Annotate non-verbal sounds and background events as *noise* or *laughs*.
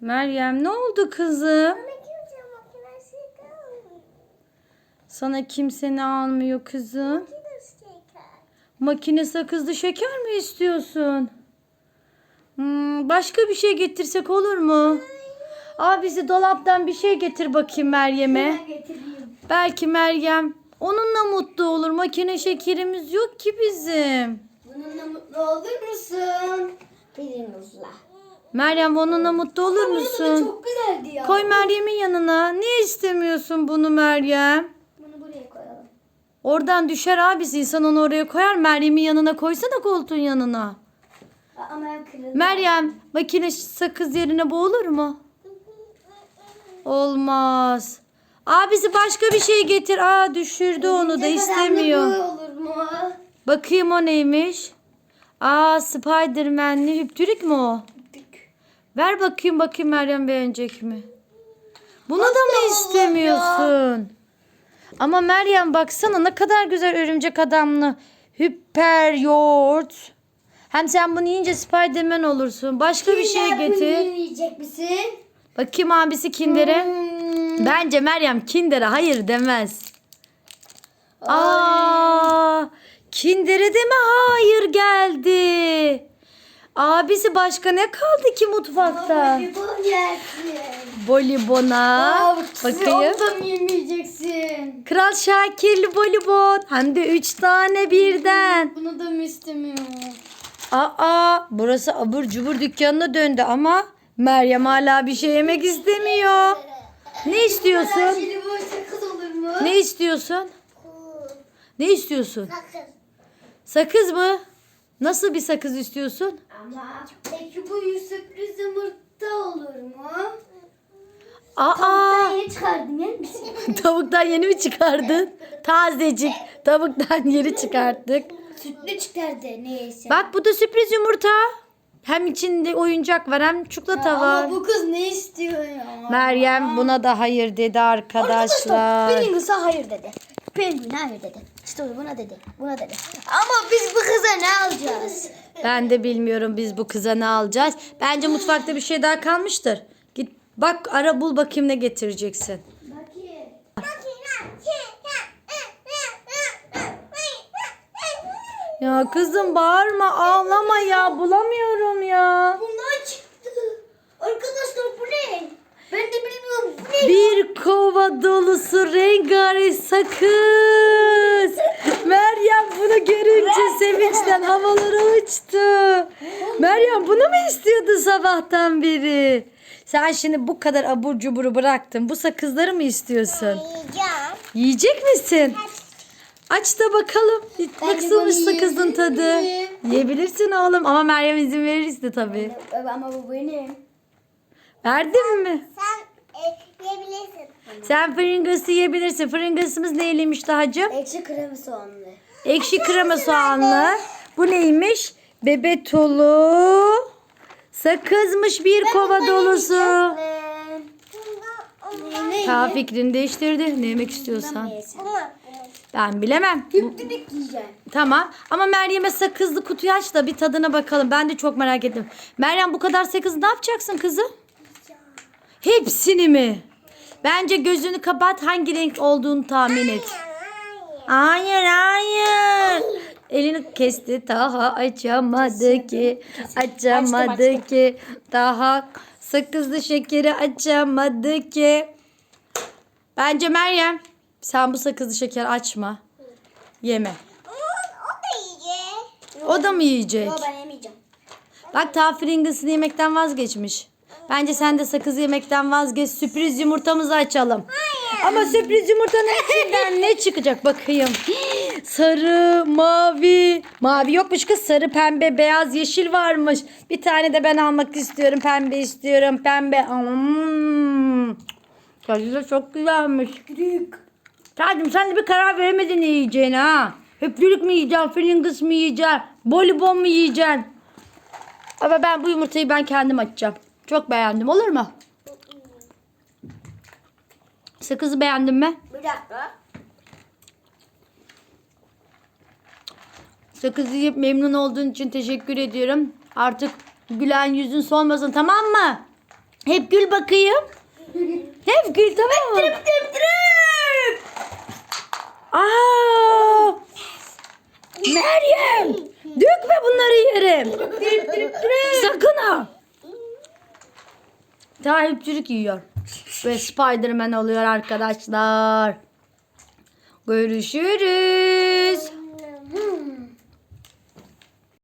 Meryem ne oldu kızım? Sana kimse ne almıyor kızım? Makine sakızlı şeker mi istiyorsun? Hmm, başka bir şey getirsek olur mu? Abisi dolaptan bir şey getir bakayım Meryem'e. Belki Meryem onunla mutlu olur. Makine şekerimiz yok ki bizim. Bununla mutlu olur musun? Benimle. Meryem onunla mutlu olur Bu da musun? çok güzeldi ya. Koy Meryem'in yanına. Niye istemiyorsun bunu Meryem? Bunu buraya koyalım. Oradan düşer abisi. İnsan onu oraya koyar. Meryem'in yanına koysana koltuğun yanına. Aa, Ama kırıldım. Meryem makine sakız yerine bu olur mu? Olmaz. Abisi başka bir şey getir. Aa düşürdü onu da istemiyor. bu olur mu? Bakayım o neymiş? Aa Spiderman'li hüptürük mü o? Ver bakayım bakayım Meryem beğenecek mi? Bunu da mı istemiyorsun? Ama Meryem baksana ne kadar güzel örümcek adamlı. Hüpper yoğurt. Hem sen bunu yiyince Spiderman olursun. Başka bir şey Kinder getir. Bunu yiyecek misin? Bakayım abisi Kinder'e. Hmm. Bence Meryem Kinder'e hayır demez. Aa, Kinder'e de mi hayır geldi? Abisi başka ne kaldı ki mutfakta? Bonibon yersin. Bolibona. Aa, Bakayım. Ondan yemeyeceksin. Kral Şakirli bolibon. Hem de üç tane birden. Bunu da mı istemiyor? Aa, burası abur cubur dükkanına döndü ama Meryem hala bir şey yemek istemiyor. Ne istiyorsun? Olur mu? Ne istiyorsun? Ne istiyorsun? Sakız mı? Nasıl bir sakız istiyorsun? Ama peki bu sürpriz yumurta olur mu? Aa, Ben yeni çıkardım yer misin? *laughs* tavuktan yeni mi çıkardın? Tazecik tavuktan yeni çıkarttık. Sütlü çıkardı neyse. Bak bu da sürpriz yumurta. Hem içinde oyuncak var hem çikolata var. Ama bu kız ne istiyor ya? Meryem buna da hayır dedi arkadaşlar. Pringgles'a hayır dedi. Penguin hayır dedi. İşte buna dedi. Buna dedi. Ama biz bu kıza ne alacağız? Ben de bilmiyorum biz bu kıza ne alacağız. Bence mutfakta bir şey daha kalmıştır. Git bak ara bul bakayım ne getireceksin. Ya kızım bağırma ağlama ya bulamıyorum ya. Bunlar çıktı. Arkadaşlar bu ne? Ben de bilmiyorum bu ne? Bir kova dolusu rengarenk sakız. Meryem bunu görünce sevinçten havalara uçtu. Meryem bunu mu istiyordu sabahtan beri? Sen şimdi bu kadar abur cuburu bıraktın. Bu sakızları mı istiyorsun? Yiyeceğim. Yiyecek misin? Aç da bakalım. Nasılmış sakızın tadı? Yiyebilirsin oğlum ama Meryem izin verirse tabii. Ama bu benim. Verdin mi? Sen e, yiyebilirsin. Sen Pringles'ı yiyebilirsin. Pringles'ımız neyliymiş dahacığım? Ekşi kremi soğanlı. Ekşi krema soğanlı. Bu neymiş? Bebetolu. Sakızmış bir kova dolusu. Ta fikrini değiştirdi. Ne yemek istiyorsan. Ben bilemem. Yiyeceğim. Tamam. Ama Meryem'e sakızlı kutuyu aç da bir tadına bakalım. Ben de çok merak ettim. Meryem bu kadar sakız ne yapacaksın kızım? Hepsini mi? Bence gözünü kapat hangi renk olduğunu tahmin et. Hayır hayır. Elini kesti daha açamadı ki. Açamadı ki. Daha sakızlı şekeri açamadı ki. Bence Meryem sen bu sakızlı şeker açma. Yeme. O, da yiyecek. O da mı yiyecek? Yo ben yemeyeceğim. Bak ta Pringles'ını yemekten vazgeçmiş. Bence sen de sakız yemekten vazgeç. Sürpriz yumurtamızı açalım. Ama sürpriz yumurtanın içinden ne çıkacak bakayım. Sarı, mavi. Mavi yokmuş kız. Sarı, pembe, beyaz, yeşil varmış. Bir tane de ben almak istiyorum. Pembe istiyorum. Pembe. Hmm. Tadı da çok güzelmiş. Tadım sen de bir karar veremedin ne yiyeceğine ha. Höplülük mü yiyeceksin, Pringles mi yiyeceksin, bolibon mu yiyeceksin? Ama ben bu yumurtayı ben kendim açacağım. Çok beğendim olur mu? Sakızı beğendin mi? Bir dakika. Sakız yiyip memnun olduğun için teşekkür ediyorum. Artık gülen yüzün solmasın tamam mı? Hep gül bakayım. Hep gül tamam mı? Tırıp tırıp tırıp. Aa! Meryem! Dökme bunları yerim. Tırıp tırıp tırıp. Sakın ha. Daha hepçilik yiyor ve Spiderman oluyor arkadaşlar. Görüşürüz.